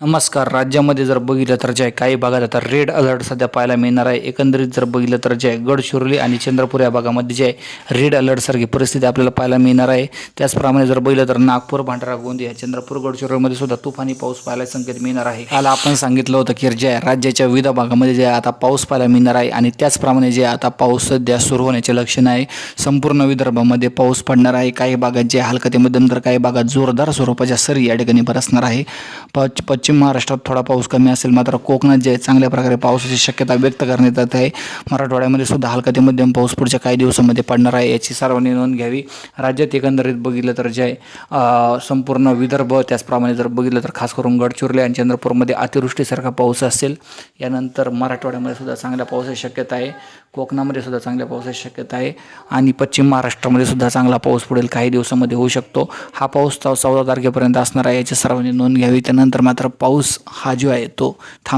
नमस्कार राज्यामध्ये जर बघितलं तर जे आहे काही भागात आता रेड अलर्ट सध्या पाहायला मिळणार आहे. एकंदरीत जर बघितलं तर जे आहे गडचिरोली आणि चंद्रपूर या भागामध्ये जे आहे रेड अलर्टसारखी परिस्थिती आपल्याला पाहायला मिळणार आहे. त्याचप्रमाणे जर बघितलं तर नागपूर भांडारा गोंदिया चंद्रपूर गडचिरोलीमध्ये सुद्धा तुफानी पाऊस पाहायला संकेत मिळणार आहे. काल आपण सांगितलं होतं की जे आहे राज्याच्या विविध भागामध्ये जे आता पाऊस पाहायला मिळणार आहे. आणि त्याचप्रमाणे जे आता पाऊस सध्या सुरू होण्याचे लक्षण आहे. संपूर्ण विदर्भामध्ये पाऊस पडणार आहे. काही भागात जे हलका ते मध्यम तर काही भागात जोरदार स्वरूपाच्या सरी या ठिकाणी बरसणार आहे. पश्च पश्चिम महाराष्ट्रात थोडा पाऊस कमी असेल मात्र कोकणात जे चांगल्या प्रकारे पावसाची शक्यता व्यक्त करण्यात येत आहे. मराठवाड्यामध्ये सुद्धा हलका ते मध्यम पाऊस पुढच्या काही दिवसामध्ये पडणार आहे याची सर्वांनी नोंद घ्यावी. राज्यात एकंदरीत बघितलं तर जे आहे संपूर्ण विदर्भ त्याचप्रमाणे जर बघितलं तर खास करून गडचिरोली आणि चंद्रपूरमध्ये अतिवृष्टीसारखा पाऊस असेल. यानंतर मराठवाड्यामध्ये सुद्धा चांगल्या पावसाची शक्यता आहे. कोकणामध्ये सुद्धा चांगल्या पावसाची शक्यता आहे. आणि पश्चिम महाराष्ट्रामध्ये सुद्धा चांगला पाऊस पुढील काही दिवसामध्ये होऊ शकतो. हा पाऊस चौदा तारखेपर्यंत असणार आहे याची सर्वांनी नोंद घ्यावी. त्यानंतर मात्र पाऊस हा जो आहे तो थांब